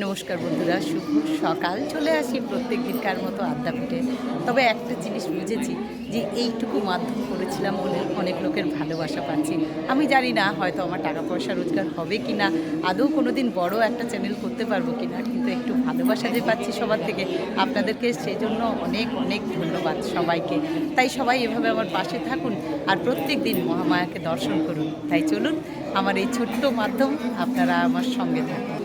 নমস্কার বন্ধুরা, শুভ সকাল। চলে আসি প্রত্যেক দিনকার মতো আড্ডাপিঠে। তবে একটা জিনিস বুঝেছি যে এইটুকু মাধ্যম করেছিলাম বলে অনেক লোকের ভালোবাসা পাচ্ছি। আমি জানি না হয়তো আমার টাকা পয়সা রোজগার হবে কি না আদৌ কোনো দিন বড় একটা চ্যানেল করতে পারব কি না কিন্তু একটু ভালোবাসা যে পাচ্ছি সবার থেকে, আপনাদেরকে সেই জন্য অনেক অনেক ধন্যবাদ সবাইকে। তাই সবাই এভাবে আমার পাশে থাকুন আর প্রত্যেক দিন মহামায়াকে দর্শন করুন। তাই চলুন, আমার এই ছোট্ট মাধ্যম আপনারা আমার সঙ্গে থাকুন।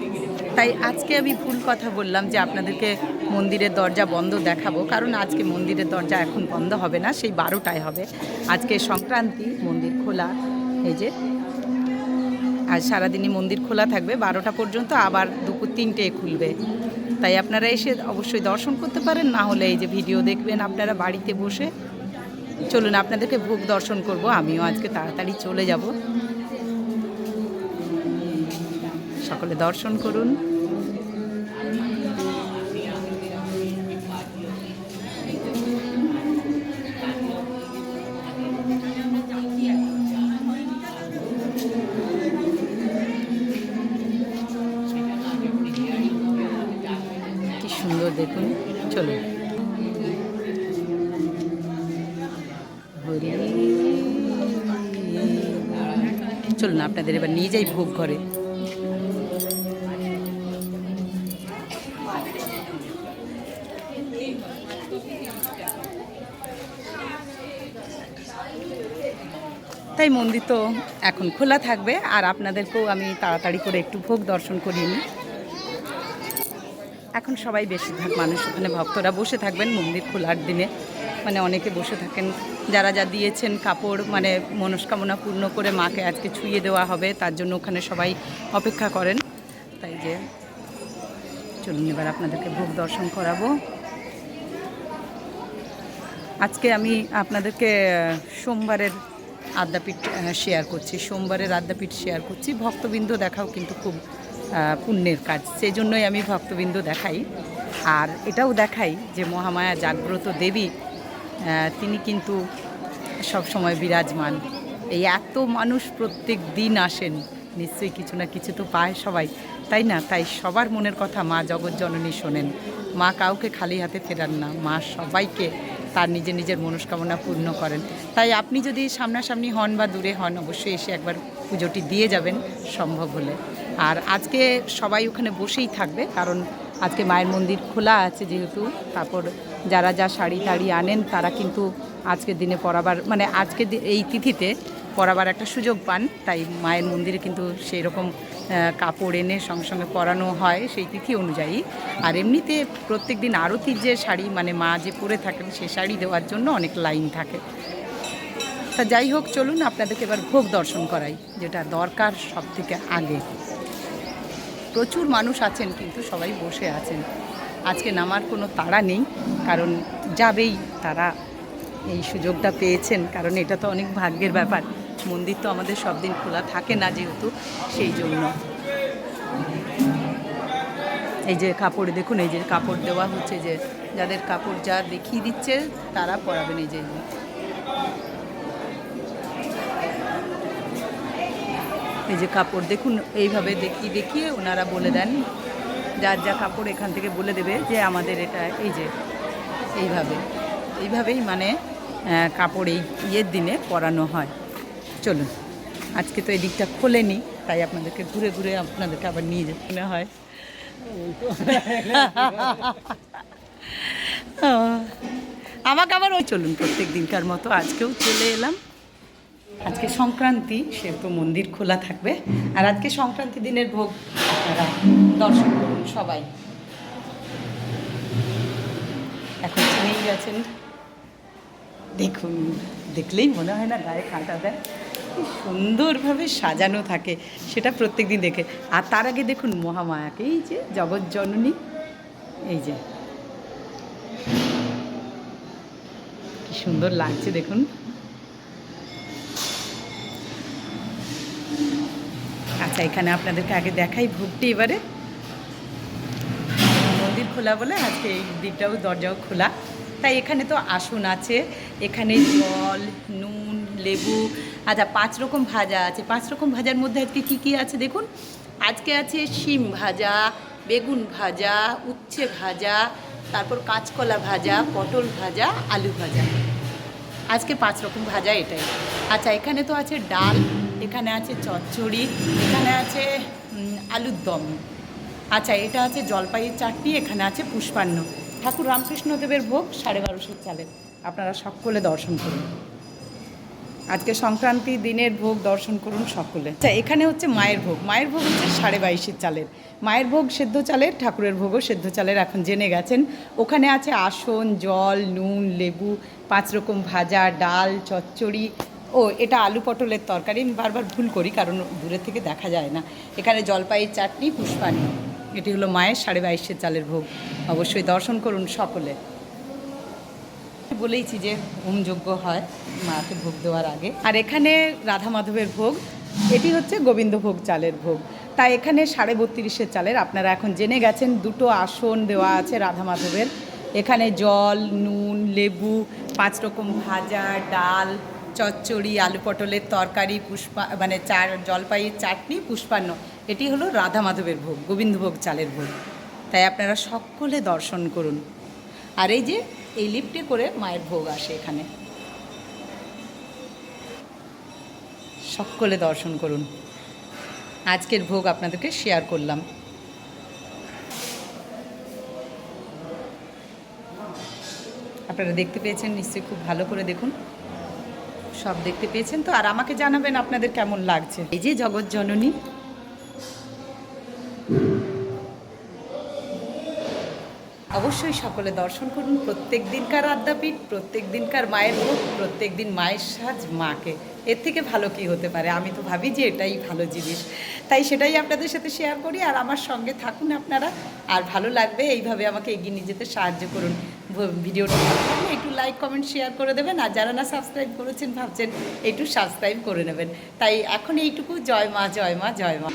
তাই আজকে আমি ভুল কথা বললাম যে আপনাদেরকে মন্দিরের দরজা বন্ধ দেখাবো। কারণ আজকে মন্দিরের দরজা এখন বন্ধ হবে না, সেই বারোটায় হবে। আজকে সংক্রান্তি, মন্দির খোলা, এই যে। আর সারাদিনই মন্দির খোলা থাকবে, বারোটা পর্যন্ত আবার দুপুর তিনটে খুলবে। তাই আপনারা এসে অবশ্যই দর্শন করতে পারেন, না হলে এই যে ভিডিও দেখবেন আপনারা বাড়িতে বসে। চলুন, আপনাদেরকে ভোগ দর্শন করব, আমিও আজকে তাড়াতাড়ি চলে যাব। সকলে দর্শন করুন। কি সুন্দর দেখুন। চলুন। চলুন আপনাদের এবার নিয়ে যাই ভোগ ঘরে। তাই মন্দির তো এখন খোলা থাকবে, আর আপনাদেরকেও আমি তাড়াতাড়ি করে একটু ভোগ দর্শন করিয়ে নিই। এখন সবাই বেশিরভাগ মানুষ ওখানে ভক্তরা বসে থাকবেন মন্দির খোলার দিনে। মানে অনেকে বসে থাকেন, যারা যা দিয়েছেন কাপড় মানে মনস্কামনা পূর্ণ করে মাকে আজকে ছুঁয়ে দেওয়া হবে, তার জন্য ওখানে সবাই অপেক্ষা করেন। তাই যে, চলুন এবার আপনাদেরকে ভোগ দর্শন করাবো। আজকে আমি আপনাদেরকে সোমবারের আদ্যাপীঠ শেয়ার করছি। সোমবারের আদ্যাপীঠ শেয়ার করছি। ভক্তবৃন্দ দেখাও কিন্তু খুব পুণ্যের কাজ। সেই জন্যই আমি ভক্তবৃন্দ দেখাই। আর এটাও দেখাই যে মহামায়া জাগ্রত দেবী তিনি কিন্তু সব সময় বিরাজমান। এই এত মানুষ প্রত্যেক দিন আসেন। নিশ্চয়ই কিছু না কিছু তো পায় সবাই, তাই না? তাই সবার মনের কথা মা জগৎজননী শোনেন। মা কাউকে খালি হাতে ফেরান না। মা সবাইকে তার নিজের নিজের মনস্কামনা পূর্ণ করেন। তাই আপনি যদি সামনাসামনি হন বা দূরে হন, অবশ্যই এসে একবার পুজোটি দিয়ে যাবেন, সম্ভব হলে। আর আজকে সবাই ওখানে বসেই থাকবে, কারণ আজকে মায়ের মন্দির খোলা আছে যেহেতু। তারপর যারা যা শাড়ি টাড়ি আনেন, তারা কিন্তু আজকের দিনে পরাবার মানে আজকে এই তিথিতে পরাবার একটা সুযোগ পান, তাই মায়ের মন্দিরে কিন্তু সেই রকম কাপড় এনে সঙ্গে সঙ্গে পরানো হয় সেই তিথি অনুযায়ী। আর এমনিতে প্রত্যেক দিন আরতির যে শাড়ি মানে মা যে পরে থাকেন সে শাড়ি দেওয়ার জন্য অনেক লাইন থাকে। তা যাই হোক, চলুন আপনাদেরকে এবার ভোগ দর্শন করাই, যেটা দরকার সব থেকে আগে। প্রচুর মানুষ আছেন কিন্তু সবাই বসে আছেন। আজকে নামার কোনো তাড়া নেই, কারণ যাবেই তারা এই সুযোগটা পেয়েছেন, কারণ এটা তো অনেক ভাগ্যের ব্যাপার। মন্দির তো আমাদের সব দিন খোলা থাকে না যেহেতু, সেই জন্য। এই যে কাপড়, দেখুন এই যে কাপড় দেওয়া হচ্ছে যে যাদের কাপড় যা দেখিয়ে দিচ্ছে, তারা পরাবেন এই যে। এই যে। কাপড়, দেখুন এইভাবে দেখিয়ে দেখিয়ে ওনারা বলে দেন। যার যা কাপড় এখান থেকে বলে দেবে যে আমাদের এটা এই যে, এইভাবে। এইভাবেই মানে কাপড় এই ইয়ের দিনে পরানো হয়। চলুন, আজকে তো এই দিকটা খোলেনি তাই আপনাদেরকে ঘুরে ঘুরে আপনাদেরকে আবার নিয়ে যেতে মনে হয়। আমাকে আবার ওই চলুন, প্রত্যেক দিনকার মতো আজকেও চলে এলাম। আজকে সংক্রান্তি, সেহেতু মন্দির খোলা থাকবে। আর আজকে সংক্রান্তি দিনের ভোগ আপনারা দর্শন করুন সবাই। এখন চিনেই গেছেন দেখুন, দেখলেই মনে হয় না গায়ে কাঁটা দেয়। সুন্দরভাবে সাজানো থাকে, সেটা প্রত্যেক দিন দেখে। আর তার আগে দেখুন মহামায়াকে, এই যে জগৎ জননী, এই যে। কি সুন্দর লাগছে দেখুন। আচ্ছা এখানে আপনাদেরকে আগে দেখাই ভোগটি এবারে। মন্দির খোলা বলে আজকে এই দিকটাও দরজাও খোলা। তাই এখানে তো আসন আছে। এখানে জল, নুন, লেবু আচ্ছা পাঁচ রকম ভাজা আছে। পাঁচ রকম ভাজার মধ্যে আজকে কী কী আছে দেখুন? আজকে আছে শিম ভাজা, বেগুন ভাজা, উচ্ছে ভাজা, তারপর কাঁচকলা ভাজা, পটল ভাজা, আলু ভাজা। আজকে পাঁচ রকম ভাজা এটাই। আচ্ছা এখানে তো আছে ডাল, এখানে আছে চচ্চড়ি, এখানে আছে আলুর দম। আচ্ছা এটা আছে জলপাইয়ের চাটনি, এখানে আছে পুষ্পান্ন। ঠাকুর রামকৃষ্ণদেবের ভোগ সাড়ে বারোশোর চালের আপনারা সকলে দর্শন করুন। আজকে সংক্রান্তি দিনের ভোগ দর্শন করুন সকলে। আচ্ছা এখানে হচ্ছে মায়ের ভোগ। মায়ের ভোগ হচ্ছে সাড়ে বাইশের চালের। মায়ের ভোগ সেদ্ধ চালের, ঠাকুরের ভোগও সেদ্ধ চালের, এখন জেনে গেছেন। ওখানে আছে আসন, জল, নুন, লেবু, পাঁচ রকম ভাজা, ডাল, চচ্চড়ি। ও, এটা আলু পটলের তরকারি। আমি বারবার ভুল করি, কারণ দূরের থেকে দেখা যায় না। এখানে জলপাইয়ের চাটনি পুষ্পান্ন এটি হলো মায়ের সাড়ে বাইশের চালের ভোগ। অবশ্যই দর্শন করুন সকলে। বলেইছি যে হোমযজ্ঞ হয় মাকে ভোগ দেওয়ার আগে। আর এখানে রাধা মাধবের ভোগ, এটি হচ্ছে গোবিন্দভোগ চালের ভোগ। তাই এখানে সাড়ে বত্রিশের চালের, আপনারা এখন জেনে গেছেন, দুটো আসন দেওয়া আছে রাধা মাধবের এখানে জল, নুন, লেবু, পাঁচ রকম ভাজা, ডাল, চচ্চড়ি, আলু পটলের তরকারি, পুষ্পা মানে চার জলপাইয়ের চাটনি, পুষ্পান্ন। এটি হলো রাধা মাধবের ভোগ, গোবিন্দভোগ চালের ভোগ। তাই আপনারা সকলে দর্শন করুন। আর এই যে, এই লিফটে করে মায়ের ভোগ আসে এখানে। সকলে দর্শন করুন। আজকের ভোগ আপনাদেরকে শেয়ার করলাম। আপনারা দেখতে পেয়েছেন, নিশ্চয়ই খুব ভালো করে দেখুন। সব দেখতে পেয়েছেন তো? আর আমাকে জানাবেন আপনাদের কেমন লাগছে। এই যে জগৎ জননী অবশ্যই সকলে দর্শন করুন। প্রত্যেক দিনকার আদ্যাপীঠ, প্রত্যেক দিনকার মায়ের মুখ, প্রত্যেক দিন মায়ের সাজ মাকে। এর থেকে ভালো কি হতে পারে? আমি তো ভাবি যে এটাই ভালো জিনিস। তাই সেটাই আপনাদের সাথে শেয়ার করি। আর আমার সঙ্গে থাকুন আপনারা। আর ভালো লাগবে এইভাবে আমাকে এগিয়ে নিয়ে যেতে সাহায্য করুন। ভিডিওটা একটু লাইক কমেন্ট শেয়ার করে দেবেন। আর যারা না সাবস্ক্রাইব করেছেন, ভাবছেন একটু সাবস্ক্রাইব করে নেবেন। তাই এখন এইটুকু। জয় মা জয় মা জয় মা।